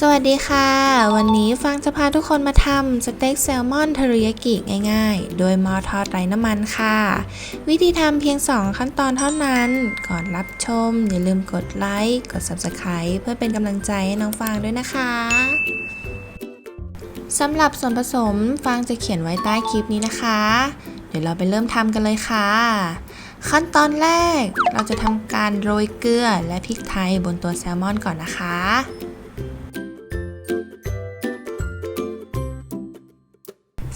สวัสดีค่ะ วันนี้ฟังจะพาทุกคนมาทำสเต็กแซลมอนเทอริยากิง่ายๆ โดยหมอทอดไร้น้ำมันค่ะ วิธีทำเพียง 2 ขั้นตอนเท่านั้น ก่อนรับชม อย่าลืมกดไลค์ กด Subscribe เพื่อเป็นกำลังใจให้น้องฟางด้วยนะคะสำหรับส่วนผสมฟางจะเขียนไว้ใต้คลิปนี้นะคะ เดี๋ยวเราไปเริ่มทำกันเลยค่ะ ขั้นตอนแรกเราจะทำการโรยเกลือและพริกไทยบนตัวแซลมอนก่อนนะคะ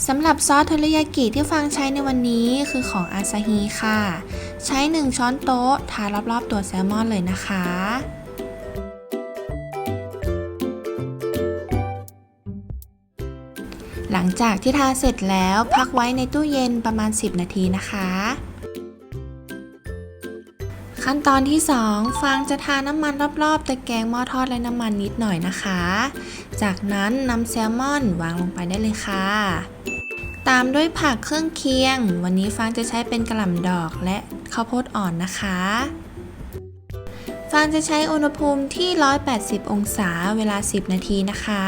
สำหรับซอสเทอริยากิที่ฟังใช้ในวันนี้คือของอาซาฮีค่ะ ใช้ 1 ช้อนโต๊ะทารอบๆตัวแซลมอนเลยนะคะ หลังจากที่ทาเสร็จแล้วพักไว้ในตู้เย็นประมาณ 10 นาทีนะคะ ขั้นตอนที่ 2 ฟางจะทาน้ำมันรอบๆตะแกรงหม้อทอดและน้ำมันนิดหน่อยนะคะ จากนั้นนำแซลมอนวางลงไปได้เลยค่ะ ตามด้วยผักเครื่องเคียง วันนี้ฟางจะใช้เป็นกระหล่ำดอกและข้าวโพดอ่อนนะคะฟางจะใช้อุณหภูมิที่ 180 องศาเวลา 10 นาทีนะคะ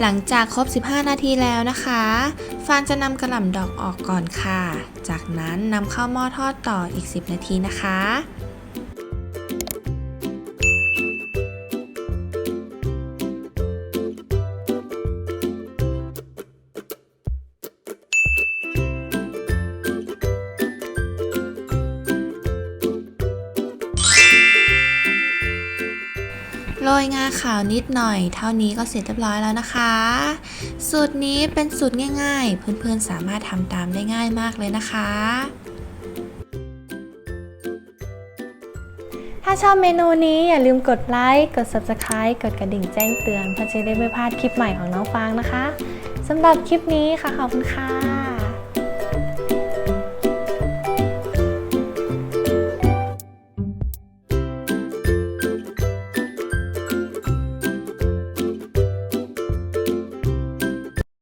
หลังจากครบ 15 นาทีแล้วนะคะ ฟานจะนำกระหล่ำดอกออกก่อนค่ะ จากนั้นนำเข้าหม้อทอดต่ออีก 10 นาทีนะคะ โรยงาขาวนิดหน่อย เท่านี้ก็เสร็จเรียบร้อยแล้วนะคะ สูตรนี้เป็นสูตรง่าย ๆ เพื่อนๆสามารถทำตามได้ง่ายมากเลยนะคะ ถ้าชอบเมนูนี้อย่าลืมกดไลค์ กด Subscribe กดกระดิ่งแจ้งเตือนเพื่อจะได้ไม่พลาดคลิปใหม่ของน้องฟางนะคะสำหรับคลิปนี้ค่ะขอบคุณค่ะ